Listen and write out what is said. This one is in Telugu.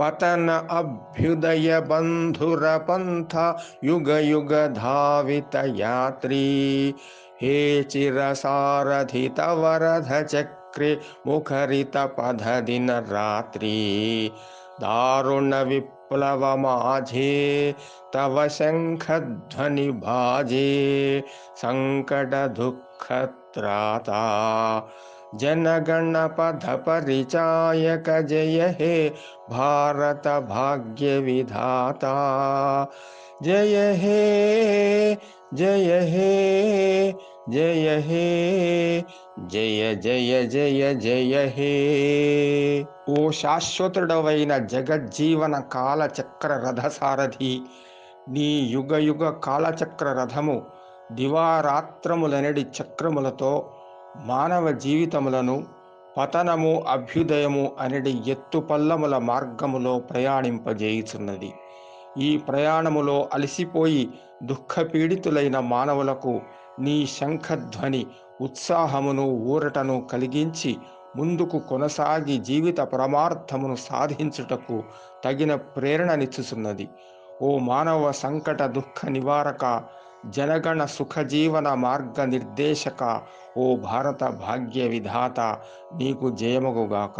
पतन अभ्युदय बंधुर पंथ युग युग धावित यात्री हे चिर सारथि वरध चक्रे मुखरित पद दिन रात्रि दारुण विप्लव माझे तव शंख ध्वनि भाजे संकट दुख त्राता पथ परिचायक जय हे भारत भाग्य विधाता जय हे जय हे जय हे జయ జయ జయ జయ హే ఓ శాశ్వతుడవైన జగజ్జీవన కాలచక్ర రథసారథి నీ యుగ యుగ కాలచక్ర రథము దివారాత్రములనడి చక్రములతో మానవ జీవితములను పతనము అభ్యుదయము అనడి ఎత్తుపల్లముల మార్గములో ప్రయాణింపజేయుచున్నది. ఈ ప్రయాణములో అలసిపోయి దుఃఖపీడితులైన మానవులకు నీ శంఖధ్వని ఉత్సాహమును ఊరటను కలిగించి ముందుకు కొనసాగి జీవిత పరమార్థమును సాధించుటకు తగిన ప్రేరణనిచ్చుచున్నది. ఓ మానవ సంకట దుఃఖ నివారక జనగణ సుఖజీవన మార్గ నిర్దేశక ఓ భారత భాగ్య విధాత నీకు జయమగుగాక